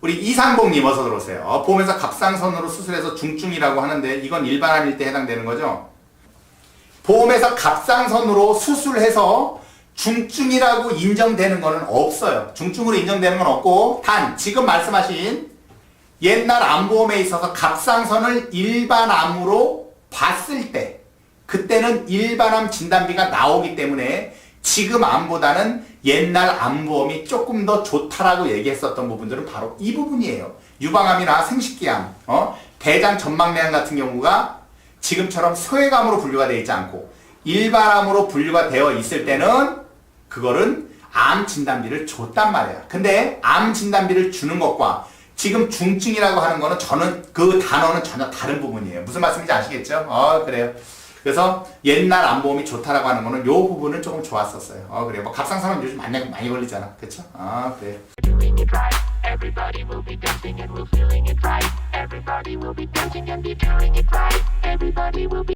우리 이상봉님 어서 들어오세요. 어, 보험에서 갑상선으로 수술해서 중증이라고 하는데 이건 일반 암일 때 해당되는 거죠? 보험에서 갑상선으로 수술해서 중증이라고 인정되는 거는 없어요. 중증으로 인정되는 건 없고 단 지금 말씀하신 옛날 암보험에 있어서 갑상선을 일반 암으로 봤을 때 그때는 일반암 진단비가 나오기 때문에 지금 암보다는 옛날 암보험이 조금 더 좋다라고 얘기했었던 부분들은 바로 이 부분이에요. 유방암이나 생식기암, 어? 대장 전막내암 같은 경우가 지금처럼 소외감으로 분류가 되어 있지 않고 일반암으로 분류가 되어 있을 때는 그거는 암 진단비를 줬단 말이야. 근데 암 진단비를 주는 것과 지금 중증이라고 하는 거는 저는 그 단어는 전혀 다른 부분이에요. 무슨 말씀인지 아시겠죠? 어, 그래요. 그래서 옛날 암보험이 좋다라고 하는 거는 요 부분은 조금 좋았었어요. 어, 그래요. 뭐 갑상선은 요즘 많이, 많이 걸리잖아. 그쵸? 아, be